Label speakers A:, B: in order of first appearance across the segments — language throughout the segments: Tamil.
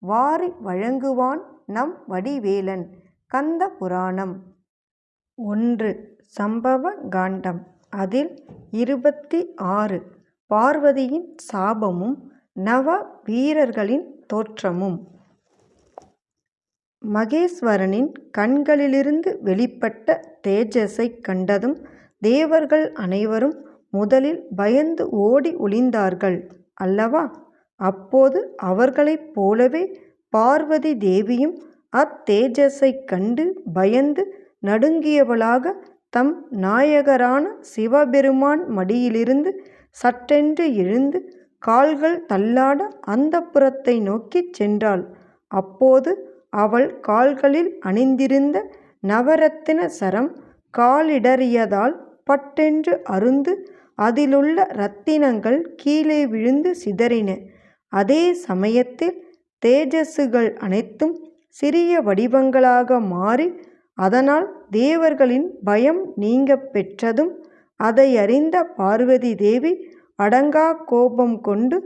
A: வாரி வழங்குவான் நம் வடிவேலன். கந்த புராணம். ஒன்று. சம்பவ காண்டம். அதில் இருபத்தி ஆறு பார்வதியின் சாபமும் நவ வீரர்களின் தோற்றமும். மகேஸ்வரனின் கண்களிலிருந்து வெளிப்பட்ட தேஜஸைக் கண்டதும் தேவர்கள் அனைவரும் முதலில் பயந்து ஓடி ஒளிந்தார்கள். அல்லவா? அப்போது அவர்களைப் போலவே பார்வதி தேவியும் அத்தேஜஸைக் கண்டு பயந்து நடுங்கியவளாக தம் நாயகரான சிவபெருமான் மடியிலிருந்து சட்டென்று எழுந்து கால்கள் தள்ளாட அந்தப்புரத்தை நோக்கிச் சென்றாள். அப்போது அவள் கால்களில் அணிந்திருந்த நவரத்தின சரம் காலிடறியதால் பட்டென்று அருந்து அதிலுள்ள இரத்தினங்கள் கீழே விழுந்து சிதறின. அதே சமயத்தில் தேஜசுகள் அனைத்தும் சிறிய வடிவங்களாக மாறி அதனால் தேவர்களின் பயம் நீங்க பெற்றதும் அதை அறிந்த பார்வதி தேவி அடங்கா கோபம் கொண்டு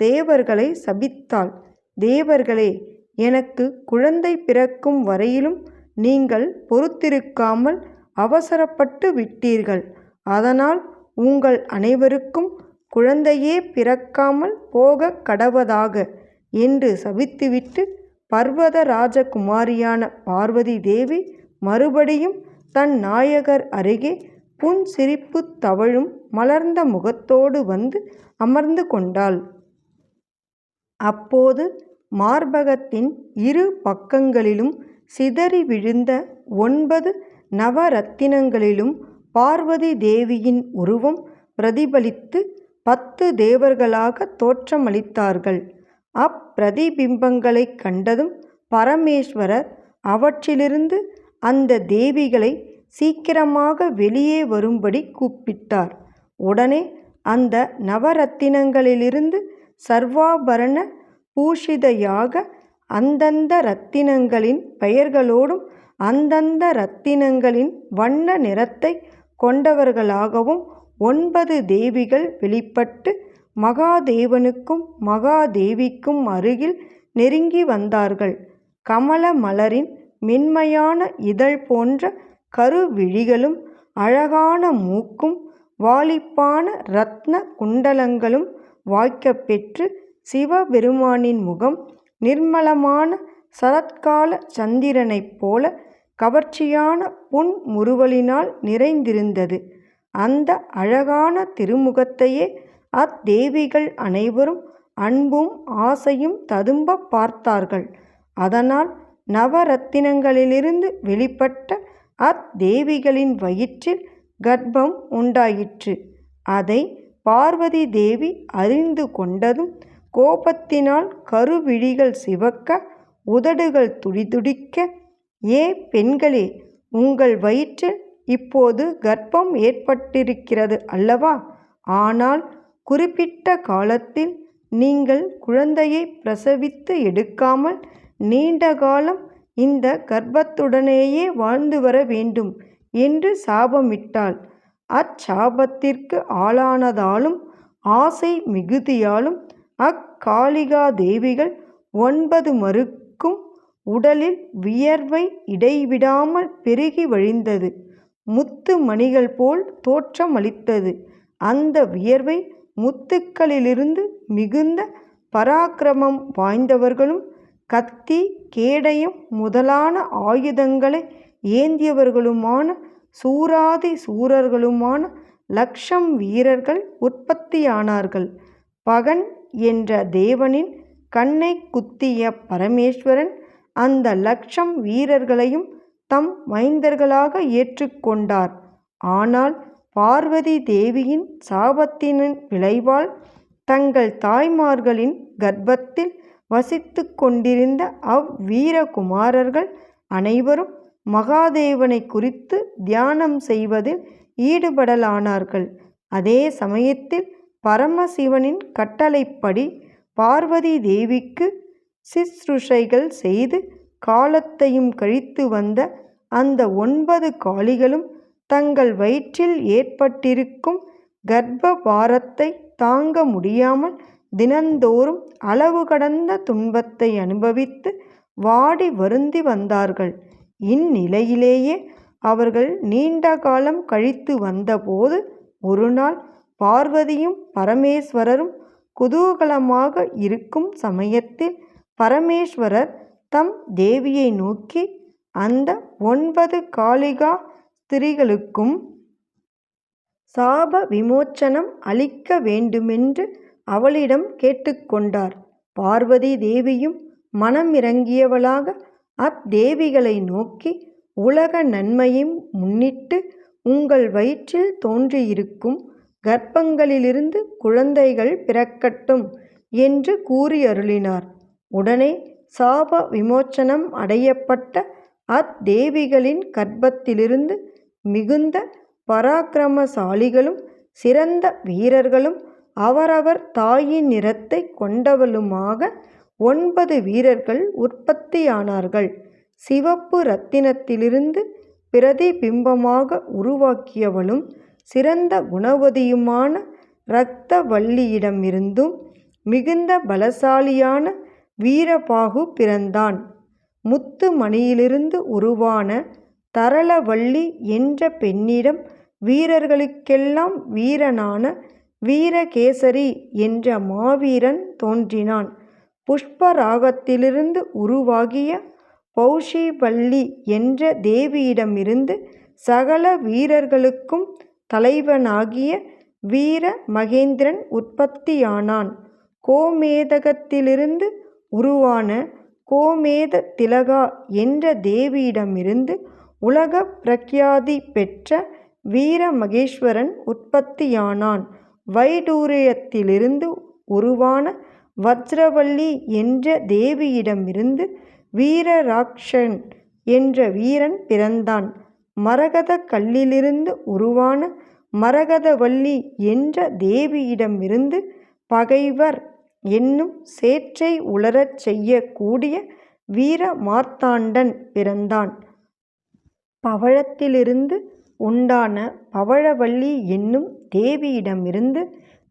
A: தேவர்களை சபித்தாள். தேவர்களே எனக்கு குழந்தை பிறக்கும் வரையிலும் நீங்கள் பொறுத்திருக்காமல் அவசரப்பட்டு விட்டீர்கள். அதனால் உங்கள் அனைவருக்கும் குழந்தையே பிறக்காமல் போகக் கடவதாக என்று சபித்துவிட்டு பர்வத ராஜகுமாரியான பார்வதி தேவி மறுபடியும் தன் நாயகர் அருகே புன்சிரிப்பு தவழும் மலர்ந்த முகத்தோடு வந்து அமர்ந்து கொண்டாள். அப்போது மார்பகத்தின் இரு பக்கங்களிலும் சிதறி விழுந்த ஒன்பது நவரத்தினங்களிலும் பார்வதி தேவியின் உருவம் பிரதிபலித்து பத்து தேவர்களாக தோற்றமளித்தார்கள். அப்பிரதிபிம்பங்களைக் கண்டதும் பரமேஸ்வரர் அவற்றிலிருந்து அந்த தேவிகளை சீக்கிரமாக வெளியே வரும்படி கூப்பிட்டார். உடனே அந்த நவரத்தினங்களிலிருந்து சர்வாபரண பூஷிதையாக அந்தந்த ரத்தினங்களின் பெயர்களோடும் அந்தந்த இரத்தினங்களின் வண்ண நிறத்தை கொண்டவர்களாகவும் ஒன்பது தேவிகள் வெளிப்பட்டு மகாதேவனுக்கும் மகாதேவிக்கும் அருகில் நெருங்கி வந்தார்கள். கமல மலரின் மென்மையான இதழ் போன்ற கருவிழிகளும் அழகான மூக்கும் வாலிப்பான ரத்ன குண்டலங்களும் வாய்க்கப்பெற்று சிவபெருமானின் முகம் நிர்மலமான சரத்கால சந்திரனைப் போல கவர்ச்சியான புன்முறுவலினால் நிறைந்திருந்தது. அந்த அழகான திருமுகத்தையே அத்தேவிகள் அனைவரும் அன்பும் ஆசையும் ததும்ப பார்த்தார்கள். அதனால் நவரத்தினங்களிலிருந்து வெளிப்பட்ட அத்தேவிகளின் வயிற்றில் கர்ப்பம் உண்டாயிற்று. அதை பார்வதி தேவி அறிந்து கொண்டதும் கோபத்தினால் கருவிழிகள் சிவக்க உதடுகள் துடிதுடிக்க ஏ பெண்களே உங்கள் வயிற்றில் இப்போது கர்ப்பம் ஏற்பட்டிருக்கிறது அல்லவா ஆனால் குறிப்பிட்ட காலத்தில் நீங்கள் குழந்தையை பிரசவித்து எடுக்காமல் நீண்ட காலம் இந்த கர்ப்பத்துடனேயே வாழ்ந்து வர வேண்டும் என்று சாபமிட்டாள். அச்சாபத்திற்கு ஆளானதாலும் ஆசை மிகுதியாலும் அக்காளிகா தேவிகள் ஒன்பது மறுக்கும் உடலில் வியர்வை இடைவிடாமல் பெருகி வழிந்தது. முத்து மணிகள் போல் தோற்றமளித்தது. அந்த வியர்வை முத்துக்களிலிருந்து மிகுந்த பராக்கிரமம் வாய்ந்தவர்களும் கத்தி கேடயம் முதலான ஆயுதங்களை ஏந்தியவர்களுமான சூராதி சூரர்களுமான லக்ஷம் வீரர்கள் உற்பத்தியானார்கள். பகன் என்ற தேவனின் கண்ணை குத்திய பரமேஸ்வரன் அந்த லக்ஷம் வீரர்களையும் தம் மைந்தர்களாக ஏற்றுக்கொண்டார். ஆனால் பார்வதி தேவியின் சாபத்தினின் விளைவால் தங்கள் தாய்மார்களின் கர்ப்பத்தில் வசித்து கொண்டிருந்த அவ்வீரகுமாரர்கள் அனைவரும் மகாதேவனை குறித்து தியானம் செய்வதில் ஈடுபடலானார்கள். அதே சமயத்தில் பரமசிவனின் கட்டளைப்படி பார்வதி தேவிக்கு சிஸ்ருஷைகள் செய்து காலத்தையும் கழித்து வந்த அந்த ஒன்பது காளிகளும் தங்கள் வயிற்றில் ஏற்பட்டிருக்கும் கர்ப்ப பாரத்தை தாங்க முடியாமல் தினந்தோறும் அளவு கடந்த துன்பத்தை அனுபவித்து வாடி வருந்தி வந்தார்கள். இந்நிலையிலேயே அவர்கள் நீண்ட காலம் கழித்து வந்தபோது ஒரு நாள் பார்வதியும் பரமேஸ்வரரும் குதூகலமாக இருக்கும் சமயத்தில் பரமேஸ்வரர் தம் தேவியை நோக்கி அந்த ஒன்பது காளிகா ஸ்திரீகளுக்கும் சாப விமோச்சனம் அளிக்க வேண்டுமென்று அவளிடம் கேட்டுக்கொண்டார். பார்வதி தேவியும் மனமிறங்கியவளாக அத்தேவிகளை நோக்கி உலக நன்மையை முன்னிட்டு உங்கள் வயிற்றில் தோன்றியிருக்கும் கர்ப்பங்களிலிருந்து குழந்தைகள் பிறக்கட்டும் என்று கூறியருளினார். உடனே சாப விமோச்சனம் அடையப்பட்ட அத்தேவிகளின் கர்ப்பத்திலிருந்து மிகுந்த பராக்கிரமசாலிகளும் சிறந்த வீரர்களும் அவரவர் தாயின் நிறத்தை கொண்டவளுமாக ஒன்பது வீரர்கள் உற்பத்தியானார்கள். சிவப்பு இரத்தினத்திலிருந்து பிரதிபிம்பமாக உருவாக்கியவளும் சிறந்த குணவதியுமான இரத்தவள்ளியிடமிருந்தும் மிகுந்த பலசாலியான வீரபாகு பிறந்தான். முத்து மணியிலிருந்து உருவான தரளவள்ளி என்ற பெண்ணிடம் வீரர்களுக்கெல்லாம் வீரனான வீரகேசரி என்ற மாவீரன் தோன்றினான். புஷ்பராகத்திலிருந்து உருவாகிய பௌஷிபள்ளி என்ற தேவியிடமிருந்து சகல வீரர்களுக்கும் தலைவனாகிய வீர மகேந்திரன் உற்பத்தியானான். கோமேதகத்திலிருந்து உருவான கோமேத திலகா என்ற தேவியிடமிருந்து உலக பிரக்யாதி பெற்ற வீர மகேஸ்வரன் உற்பத்தியானான். வைடூரியத்திலிருந்து உருவான வஜ்ரவல்லி என்ற தேவியிடமிருந்து வீரராக்ஷன் என்ற வீரன் பிறந்தான். மரகத கல்லிலிருந்து உருவான மரகதவல்லி என்ற தேவியிடமிருந்து பகைவர் என்னும் சேற்றை உலரச் செய்யக்கூடிய வீர மார்த்தாண்டன் பிறந்தான். பவழத்திலிருந்து உண்டான பவழவள்ளி என்னும் தேவியிடமிருந்து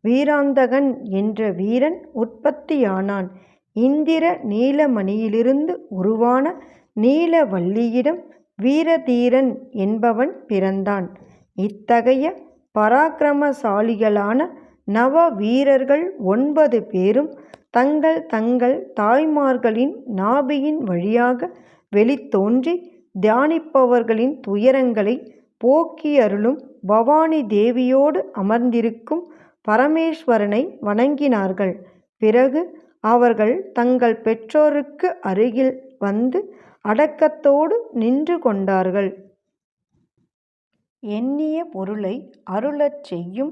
A: வீராந்தகன் என்ற வீரன் உற்பத்தியானான். இந்திர நீலமணியிலிருந்து உருவான நீலவள்ளியிடம் வீரதீரன் என்பவன் பிறந்தான். இத்தகைய பராக்கிரமசாலிகளான நவ வீரர்கள் ஒன்பது பேரும் தங்கள் தங்கள் தாய்மார்களின் நாபியின் வழியாக வெளித்தோன்றி தியானிப்பவர்களின் துயரங்களை போக்கியருளும் பவானி தேவியோடு அமர்ந்திருக்கும் பரமேஸ்வரனை வணங்கினார்கள். பிறகு அவர்கள் தங்கள் பெற்றோருக்கு அருகில் வந்து அடக்கத்தோடு நின்று கொண்டார்கள். எண்ணிய பொருளை அருளச் செய்யும்